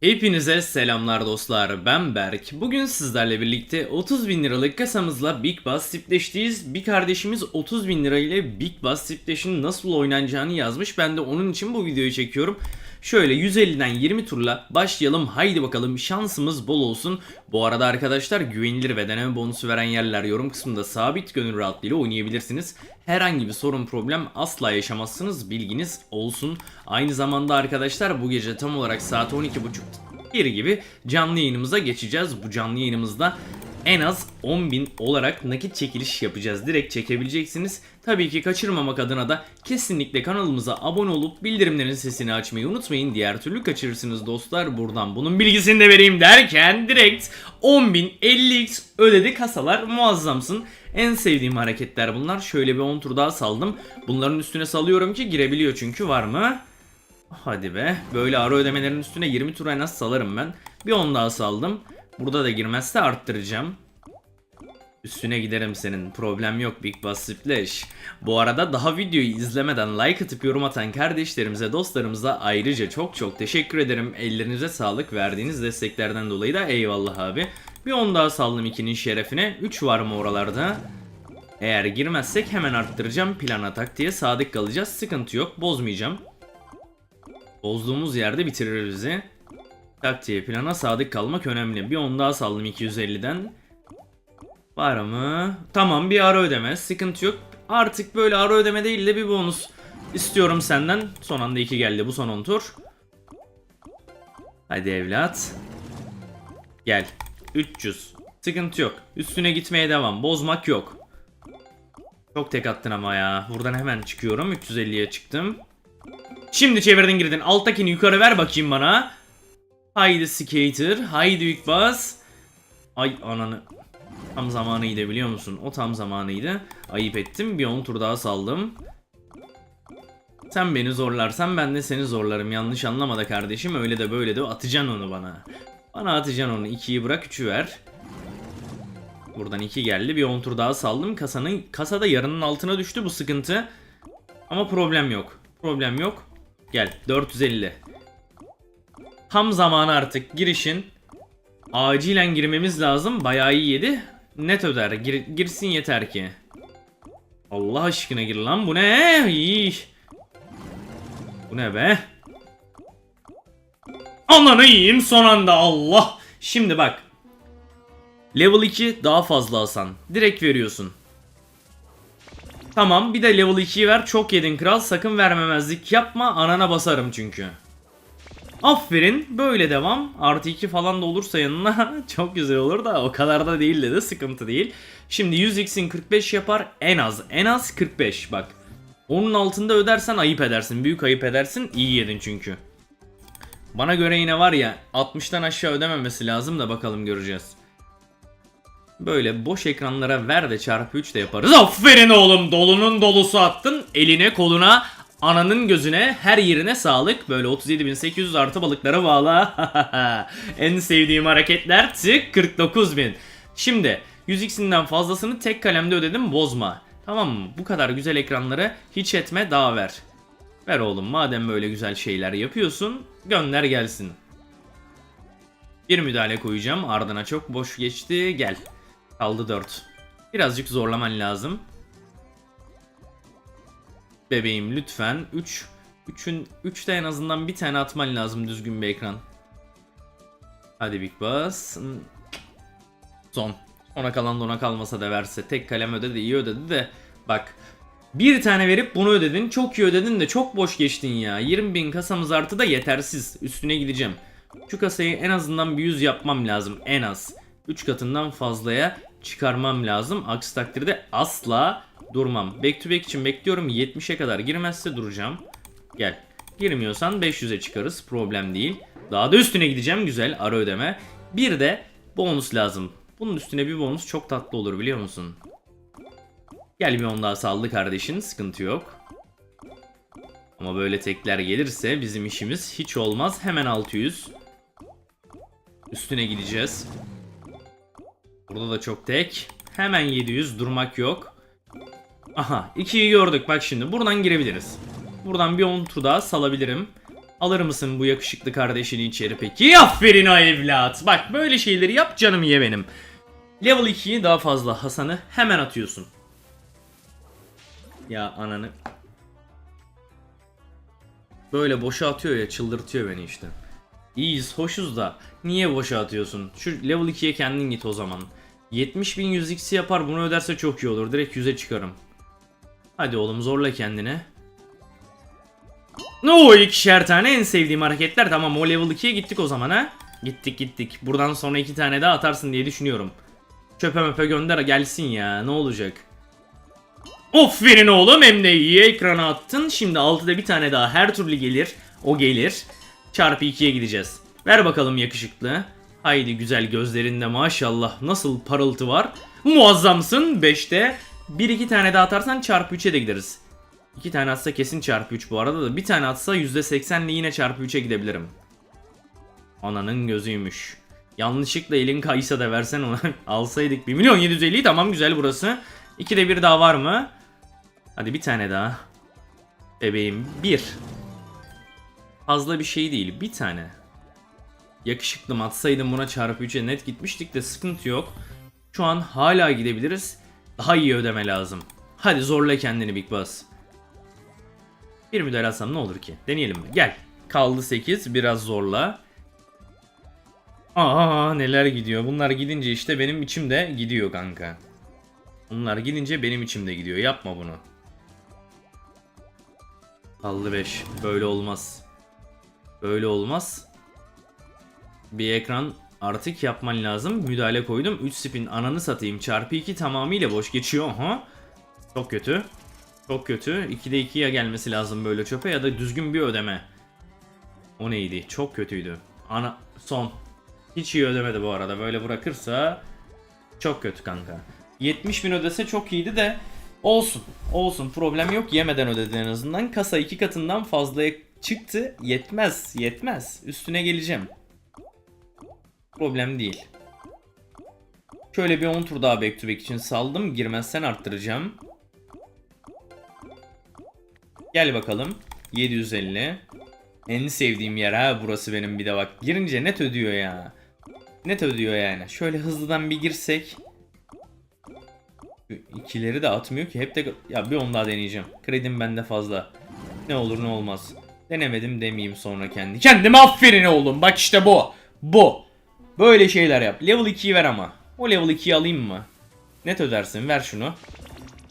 Hepinize selamlar dostlar ben Berk. Bugün sizlerle birlikte 30 bin liralık kasamızla Big Bass Sipleş'teyiz. Bir kardeşimiz 30 bin lira ile Big Bass Sipleş'in nasıl oynanacağını yazmış. Ben de onun için bu videoyu çekiyorum. Şöyle 150'den 20 turla başlayalım. Haydi bakalım şansımız bol olsun. Bu arada arkadaşlar güvenilir ve deneme bonusu veren yerler yorum kısmında sabit gönül rahatlığıyla oynayabilirsiniz. Herhangi bir sorun problem asla yaşamazsınız bilginiz olsun. Aynı zamanda arkadaşlar bu gece tam olarak saat 12.30 bir gibi canlı yayınımıza geçeceğiz. Bu canlı yayınımızda en az 10.000 olarak nakit çekiliş yapacağız. Direkt çekebileceksiniz. Tabii ki kaçırmamak adına da kesinlikle kanalımıza abone olup bildirimlerin sesini açmayı unutmayın. Diğer türlü kaçırırsınız dostlar. Buradan bunun bilgisini de vereyim derken direkt 10.000 50x ödedi kasalar muazzamsın. En sevdiğim hareketler bunlar. Şöyle bir 10 tur daha saldım. Bunların üstüne salıyorum ki girebiliyor çünkü var mı? Hadi be. Böyle ara ödemelerin üstüne 20 tur en az salarım ben. Bir 10 daha saldım. Burada da girmezse arttıracağım. Üstüne giderim senin. Problem yok Big Bass Splash. Bu arada daha videoyu izlemeden like atıp yorum atan kardeşlerimize, dostlarımıza ayrıca çok çok teşekkür ederim. Ellerinize sağlık. Verdiğiniz desteklerden dolayı da eyvallah abi. Bir 10 daha saldım 2'nin şerefine. 3 var mı oralarda? Eğer girmezsek hemen arttıracağım. Plana taktiğe sadık kalacağız. Sıkıntı yok. Bozmayacağım. Bozduğumuz yerde bitirir bizi. Taktiğe plana sadık kalmak önemli. Bir 10 daha saldım 250'den. Var mı? Tamam bir ara ödeme. Sıkıntı yok. Artık böyle ara ödeme değil de bir bonus istiyorum senden. Son anda 2 geldi bu son 10 tur. Hadi evlat. Gel. 300. Sıkıntı yok. Üstüne gitmeye devam. Bozmak yok. Çok tek attın ama ya. Buradan hemen çıkıyorum. 350'ye çıktım. Şimdi çevirdin girdin. Alttakini yukarı ver bakayım bana. Haydi skater. Haydi büyük bas. Ay ananı. Tam zamanıydı biliyor musun? O tam zamanıydı. Ayıp ettim. Bir 10 tur daha saldım. Sen beni zorlarsan ben de seni zorlarım. Yanlış anlama da kardeşim. Öyle de böyle de atacaksın onu bana. Bana atacaksın onu. 2'yi bırak 3'ü ver. Buradan 2 geldi. Bir 10 tur daha saldım. Kasanın kasada yarının altına düştü bu sıkıntı. Ama problem yok. Problem yok. Gel 450. Tam zamanı artık girişin. Acilen girmemiz lazım. Bayağı iyi yedi. Net öder. Gir- girsin yeter ki. Allah aşkına gir lan bu ne? İyi. Bu ne be? Ananı yiyeyim son anda Allah. Şimdi bak. Level 2 daha fazla Hasan. Direkt veriyorsun. Tamam bir de level 2'yi ver. Çok yedin kral. Sakın vermemezlik yapma. Anana basarım çünkü. Aferin. Böyle devam. Artı 2 falan da olursa yanına çok güzel olur da o kadar da değil de sıkıntı değil. Şimdi 100x'in 45 yapar en az. En az 45 bak. Onun altında ödersen ayıp edersin. Büyük ayıp edersin. İyi yedin çünkü. Bana göre yine var ya 60'tan aşağı ödememesi lazım da bakalım göreceğiz. Böyle boş ekranlara ver de çarpı 3 de yaparız. Aferin oğlum dolunun dolusu attın. Eline koluna ananın gözüne her yerine sağlık. Böyle 37.800 artı balıklara bağla. en sevdiğim hareketler tık 49.000. Şimdi 100x'inden fazlasını tek kalemde ödedim bozma. Tamam mı? Bu kadar güzel ekranları hiç etme daha ver. Ver oğlum madem böyle güzel şeyler yapıyorsun gönder gelsin. Bir müdahale koyacağım. Ardına çok boş geçti. Gel. Kaldı 4. Birazcık zorlaman lazım. Bebeğim lütfen 3 3'ün 3'te en azından bir tane atman lazım düzgün bir ekran. Hadi Big Boss. Son. Ona kalan da ona kalmasa da verse. Tek kalem ödedi iyi ödedi de. Bak. Bir tane verip bunu ödedin. Çok iyi ödedin de çok boş geçtin ya. 20.000 kasamız artı da yetersiz. Üstüne gideceğim. Şu kasayı en azından bir 100 yapmam lazım. En az. 3 katından fazlaya çıkarmam lazım. Aksi takdirde asla durmam. Back to back için bekliyorum. 70'e kadar girmezse duracağım. Gel. Girmiyorsan 500'e çıkarız. Problem değil. Daha da üstüne gideceğim. Güzel. Ara ödeme. Bir de bonus lazım. Bunun üstüne bir bonus çok tatlı olur biliyor musun? Gel bir on daha saldı kardeşin. Sıkıntı yok. Ama böyle tekler gelirse bizim işimiz hiç olmaz. Hemen 600. Üstüne gideceğiz. Burada da çok tek. Hemen 700 durmak yok. Aha 2'yi gördük bak şimdi buradan girebiliriz. Buradan bir 10 tur daha salabilirim. Alır mısın bu yakışıklı kardeşini içeri peki? Aferin o evlat. Bak böyle şeyleri yap canım ye benim. Level 2'yi daha fazla Hasan'ı hemen atıyorsun. Ya ananı. Böyle boşa atıyor ya çıldırtıyor beni işte. İyiyiz hoşuz da niye boşa atıyorsun? Şu level 2'ye kendin git o zaman. 70 bin 100x'i yapar bunu öderse çok iyi olur. Direkt 100'e çıkarım. Hadi oğlum zorla kendini. No ikişer tane en sevdiğim hareketler. Tamam o level 2'ye gittik o zaman ha. Gittik gittik. Buradan sonra iki tane daha atarsın diye düşünüyorum. Çöpe möpe gönder gelsin ya ne olacak. Aferin oğlum hem de iyi ekrana attın. Şimdi 6'da bir tane daha her türlü gelir. O gelir. Çarpı 2'ye gideceğiz. Ver bakalım yakışıklı. Haydi güzel gözlerinde maşallah nasıl parıltı var. Muazzamsın 5'te. 1-2 tane daha atarsan çarpı 3'e de gideriz. 2 tane atsa kesin çarpı 3 bu arada da bir tane atsa %80'le yine çarpı 3'e gidebilirim. Ananın gözüymüş. Yanlışlıkla elin kaysa da versen ona alsaydık 1 milyon 750 tamam güzel burası. 2'de bir daha var mı? Hadi bir tane daha. Bebeğim bir. Fazla bir şey değil bir tane. Yakışıklım atsaydım buna çarpı 3'e net gitmiştik de sıkıntı yok. Şu an hala gidebiliriz. Daha iyi ödeme lazım. Hadi zorla kendini Big Boss. Bir müdahale atsam ne olur ki? Deneyelim mi? Gel. Kaldı 8 biraz zorla. Aa neler gidiyor. Bunlar gidince işte benim içim de gidiyor kanka. Bunlar gidince benim içim de gidiyor. Yapma bunu. Kaldı 5. Böyle olmaz. Böyle olmaz. Bir ekran artık yapman lazım. Müdahale koydum. 3 spin ananı satayım. Çarpı 2 tamamıyla boş geçiyor. Aha. Çok kötü. Çok kötü. 2'de 2'ye gelmesi lazım böyle çöpe ya da düzgün bir ödeme. O neydi? Çok kötüydü. Ana son. Hiç iyi ödemedi bu arada. Böyle bırakırsa çok kötü kanka. 70 bin ödese çok iyiydi de olsun. Olsun problem yok. Yemeden ödedi en azından. Kasa iki katından fazlaya çıktı. Yetmez. Yetmez. Üstüne geleceğim. Problem değil. Şöyle bir 10 tur daha back to back için saldım. Girmezsen arttıracağım. Gel bakalım. 750. En sevdiğim yer ha burası benim bir de bak. Girince net ödüyor ya. Net ödüyor yani. Şöyle hızlıdan bir girsek. İkileri de atmıyor ki. Hep de ya bir on daha deneyeceğim. Kredim bende fazla. Ne olur ne olmaz. Denemedim demeyeyim sonra kendi. Kendime aferin oğlum. Bak işte bu. Bu. Böyle şeyler yap. Level 2'yi ver ama. O level 2'yi alayım mı? Net ödersin. Ver şunu.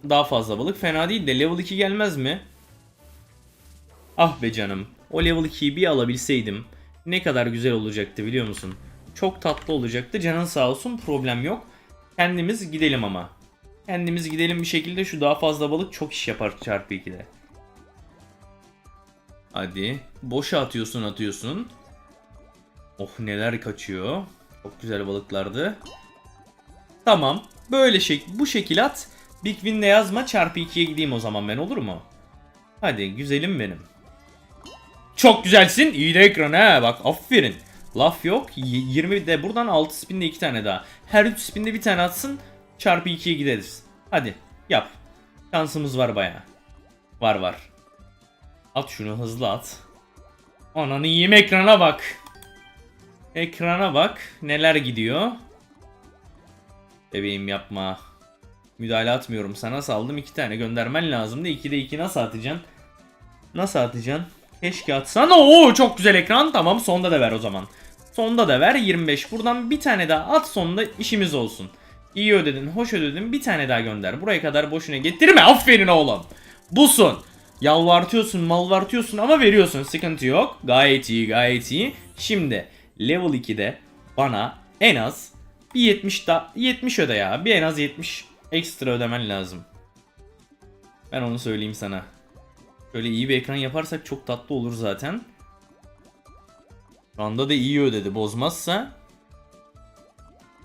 Daha fazla balık fena değil de level 2 gelmez mi? Ah be canım. O level 2'yi bir alabilseydim ne kadar güzel olacaktı biliyor musun? Çok tatlı olacaktı. Canın sağ olsun problem yok. Kendimiz gidelim ama. Kendimiz gidelim bir şekilde şu daha fazla balık çok iş yapar çarpı 2'de. Hadi. Boşa atıyorsun atıyorsun. Oh neler kaçıyor. Çok güzel balıklardı. Tamam. Böyle şey bu şekil at. Big Win'le yazma çarpı 2'ye gideyim o zaman ben olur mu? Hadi güzelim benim. Çok güzelsin. İyi de ekran ha bak aferin. Laf yok. Y- 20 de buradan 6 spinde 2 tane daha. Her 3 spinde bir tane atsın. Çarpı 2'ye gideriz. Hadi yap. Şansımız var baya. Var var. At şunu hızlı at. Ananı yiyeyim ekrana bak. Ekrana bak. Neler gidiyor. Bebeğim yapma. Müdahale atmıyorum sana saldım iki tane göndermen lazımdı. 2'de 2 nasıl atacaksın? Nasıl atacaksın? Keşke atsan. Oo çok güzel ekran. Tamam sonda da ver o zaman. Sonda da ver 25. Buradan bir tane daha at sonunda işimiz olsun. İyi ödedin, hoş ödedin. Bir tane daha gönder. Buraya kadar boşuna getirme. Aferin oğlum. Busun. Yalvartıyorsun, malvartıyorsun ama veriyorsun. Sıkıntı yok. Gayet iyi, gayet iyi. Şimdi level 2'de bana en az bir 70 da 70 öde ya. Bir en az 70 ekstra ödemen lazım. Ben onu söyleyeyim sana. Şöyle iyi bir ekran yaparsak çok tatlı olur zaten. Şu anda da iyi ödedi bozmazsa.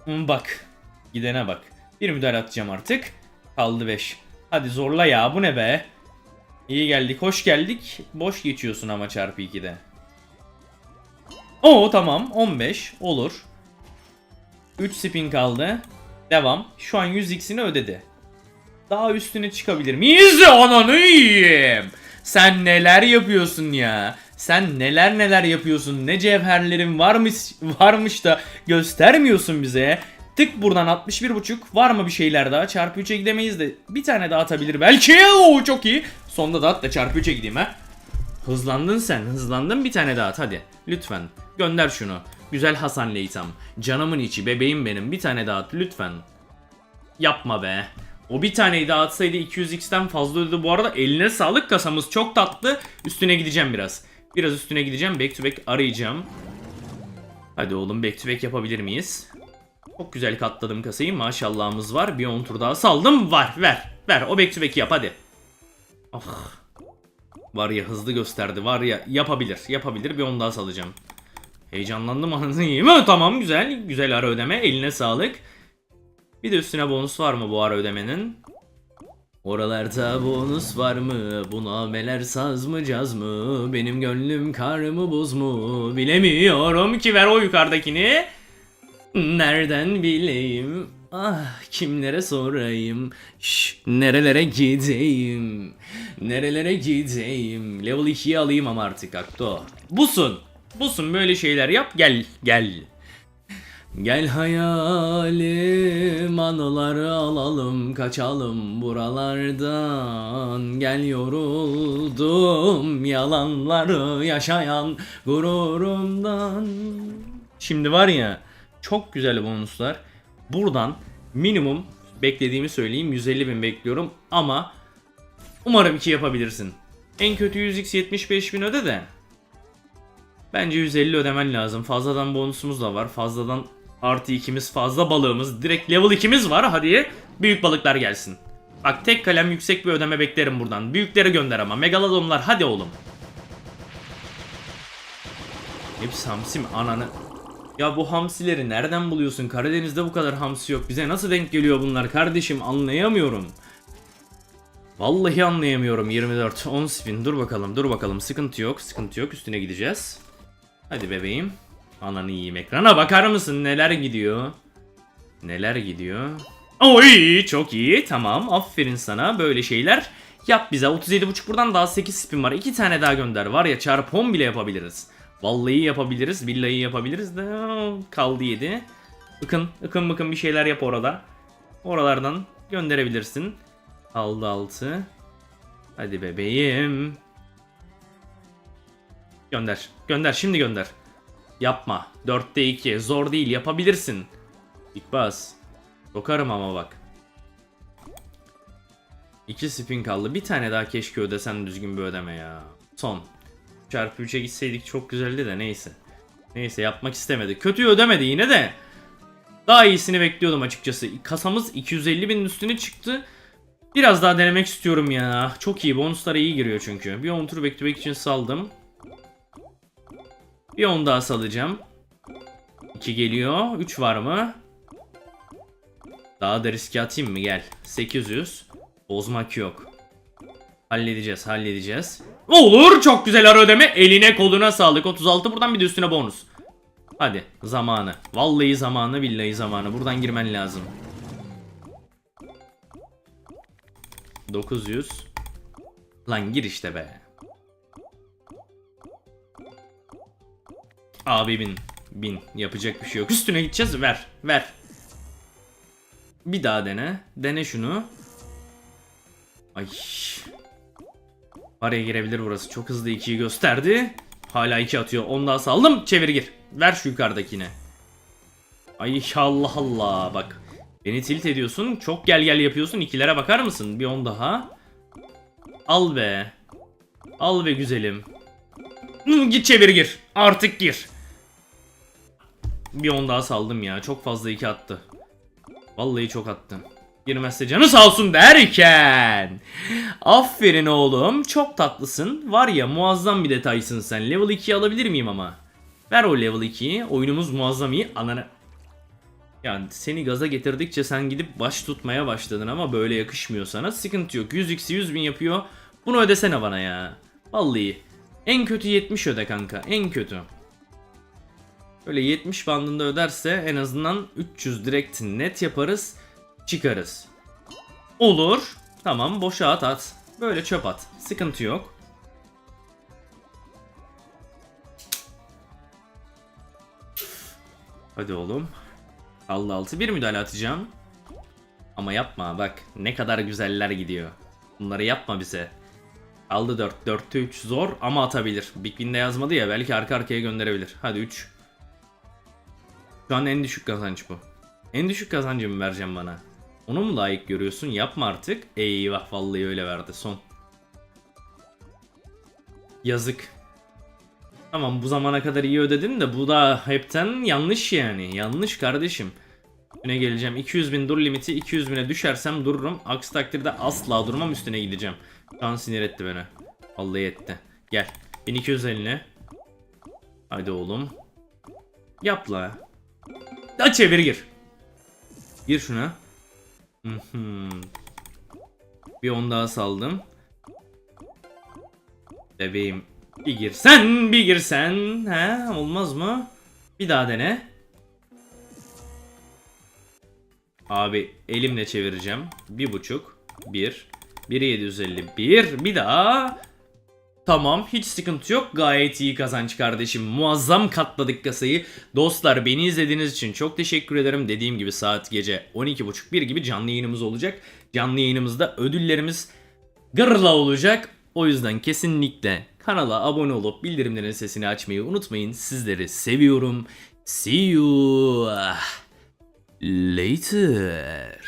Bak. Gidene bak. Bir müdahale atacağım artık. Kaldı 5. Hadi zorla ya bu ne be. İyi geldik hoş geldik. Boş geçiyorsun ama çarpı 2'de. Oo tamam 15 olur. 3 spin kaldı. Devam. Şu an 100x'ini ödedi. Daha üstüne çıkabilir miyiz? Ananı yiyeyim. Sen neler yapıyorsun ya? Sen neler neler yapıyorsun. Ne cevherlerin varmış varmış da göstermiyorsun bize. Tık buradan 61.5 var mı bir şeyler daha? Çarpı 3'e gidemeyiz de bir tane daha atabilir belki. Oo, çok iyi. Sonda da at da çarpı 3'e gideyim ha. Hızlandın sen hızlandın bir tane daha at hadi. Lütfen gönder şunu. Güzel Hasan Leytam. Canımın içi bebeğim benim bir tane daha at lütfen. Yapma be. O bir taneyi daha atsaydı 200x'ten fazla ödedi. Bu arada eline sağlık kasamız çok tatlı. Üstüne gideceğim biraz. Biraz üstüne gideceğim. Back to back arayacağım. Hadi oğlum back to back yapabilir miyiz? Çok güzel katladım kasayı. Maşallahımız var. Bir 10 tur daha saldım. Var. Ver. Ver. O back to back'i yap hadi. Ah. Var ya hızlı gösterdi. Var ya yapabilir. Yapabilir. Bir 10 daha salacağım. Heyecanlandım anasını Tamam güzel. Güzel ara ödeme. Eline sağlık. Bir de üstüne bonus var mı bu ara ödemenin? Oralarda bonus var mı? Bu nameler saz mı caz mı? Benim gönlüm kar mı buz mu? Bilemiyorum ki ver o yukarıdakini. Nereden bileyim? Ah kimlere sorayım? Şş, nerelere gideyim? Nerelere gideyim? Level 2'yi alayım ama artık Akto. Busun. Busun böyle şeyler yap gel gel. Gel hayalim anıları alalım kaçalım buralardan Gel yoruldum yalanları yaşayan gururumdan Şimdi var ya çok güzel bonuslar Buradan minimum beklediğimi söyleyeyim 150 bin bekliyorum ama Umarım ki yapabilirsin En kötü 100x 75 bin öde de Bence 150 ödemen lazım. Fazladan bonusumuz da var. Fazladan artı ikimiz fazla balığımız. Direkt level 2'miz var. Hadi büyük balıklar gelsin. Bak tek kalem yüksek bir ödeme beklerim buradan. Büyükleri gönder ama. Megalodonlar hadi oğlum. Hepsi hamsi mi? Ananı. Ya bu hamsileri nereden buluyorsun? Karadeniz'de bu kadar hamsi yok. Bize nasıl denk geliyor bunlar kardeşim? Anlayamıyorum. Vallahi anlayamıyorum. 24 10 spin. Dur bakalım dur bakalım. Sıkıntı yok sıkıntı yok. Üstüne gideceğiz. Hadi bebeğim. Ananı yiyeyim. Ekrana bakar mısın? Neler gidiyor? Neler gidiyor? Oy çok iyi. Tamam aferin sana. Böyle şeyler Yap bize. 37.5 buradan daha 8 spin var. 2 tane daha gönder. Var ya çarpı 10 bile yapabiliriz Vallahi yapabiliriz billahi yapabiliriz de kaldı 7 Ikın ıkın mıkın bir şeyler yap orada Oralardan gönderebilirsin Aldı altı. Hadi bebeğim. Gönder. Gönder şimdi gönder. Yapma. 4'te 2. Zor değil yapabilirsin. İlk bas. Sokarım ama bak. 2 spin kaldı. Bir tane daha keşke ödesen düzgün bir ödeme ya. Son. Çarpı 3'e gitseydik çok güzeldi de neyse. Neyse yapmak istemedi. Kötüyü ödemedi yine de. Daha iyisini bekliyordum açıkçası. Kasamız 250 binin üstüne çıktı. Biraz daha denemek istiyorum ya. Çok iyi. Bonuslara iyi giriyor çünkü. Bir 10 tur beklemek için saldım. Bir 10 daha salacağım. 2 geliyor. 3 var mı? Daha da riske atayım mı? Gel. 800. Bozmak yok. Halledeceğiz, halledeceğiz. Olur, çok güzel ara ödeme. Eline koluna sağlık. 36 buradan bir de üstüne bonus. Hadi, zamanı. Vallahi zamanı, billahi zamanı. Buradan girmen lazım. 900. Lan gir işte be. Abi bin. Bin. Yapacak bir şey yok. Üstüne gideceğiz. Ver. Ver. Bir daha dene. Dene şunu. Ay. Araya girebilir burası. Çok hızlı 2'yi gösterdi. Hala 2 atıyor. Onu daha saldım. Çevir gir. Ver şu yukarıdakine. Ay Allah Allah. Bak. Beni tilt ediyorsun. Çok gel gel yapıyorsun. İkilere bakar mısın? Bir on daha. Al be. Al be güzelim. Git çevir gir. Artık gir. Bir on daha saldım ya. Çok fazla iki attı. Vallahi çok attı. Girmezse canı sağ olsun derken. Aferin oğlum. Çok tatlısın. Var ya muazzam bir detaysın sen. Level 2'yi alabilir miyim ama? Ver o level 2'yi. Oyunumuz muazzam iyi. Ananı. Yani seni gaza getirdikçe sen gidip baş tutmaya başladın ama böyle yakışmıyor sana. Sıkıntı yok. 100x'i 100 bin yapıyor. Bunu ödesene bana ya. Vallahi. En kötü 70 öde kanka. En kötü. Böyle 70 bandında öderse en azından 300 direkt net yaparız çıkarız. Olur. Tamam boşa at at. Böyle çöp at. Sıkıntı yok. Hadi oğlum. Allah altı bir müdahale atacağım. Ama yapma bak ne kadar güzeller gidiyor. Bunları yapma bize. Aldı 4. 4'te 3 zor ama atabilir. Big Win'de yazmadı ya belki arka arkaya gönderebilir. Hadi 3. Şu an en düşük kazanç bu. En düşük kazancı mı vereceğim bana? Onu mu layık görüyorsun? Yapma artık. Eyvah vallahi öyle verdi son. Yazık. Tamam bu zamana kadar iyi ödedin de bu da hepten yanlış yani. Yanlış kardeşim. Üstüne geleceğim. 200 bin dur limiti 200 bine düşersem dururum. Aksi takdirde asla durmam üstüne gideceğim. Şu an sinir etti beni. Vallahi etti. Gel. 1250. Hadi oğlum. Yap la. Da çevir gir. Gir şuna. Bir on daha saldım. Bebeğim bir girsen bir girsen he olmaz mı? Bir daha dene. Abi elimle çevireceğim. Bir buçuk. Bir. Biri 751. Bir daha. Tamam hiç sıkıntı yok. Gayet iyi kazanç kardeşim. Muazzam katladık kasayı. Dostlar beni izlediğiniz için çok teşekkür ederim. Dediğim gibi saat gece 12.30-1 gibi canlı yayınımız olacak. Canlı yayınımızda ödüllerimiz gırla olacak. O yüzden kesinlikle kanala abone olup bildirimlerin sesini açmayı unutmayın. Sizleri seviyorum. See you later.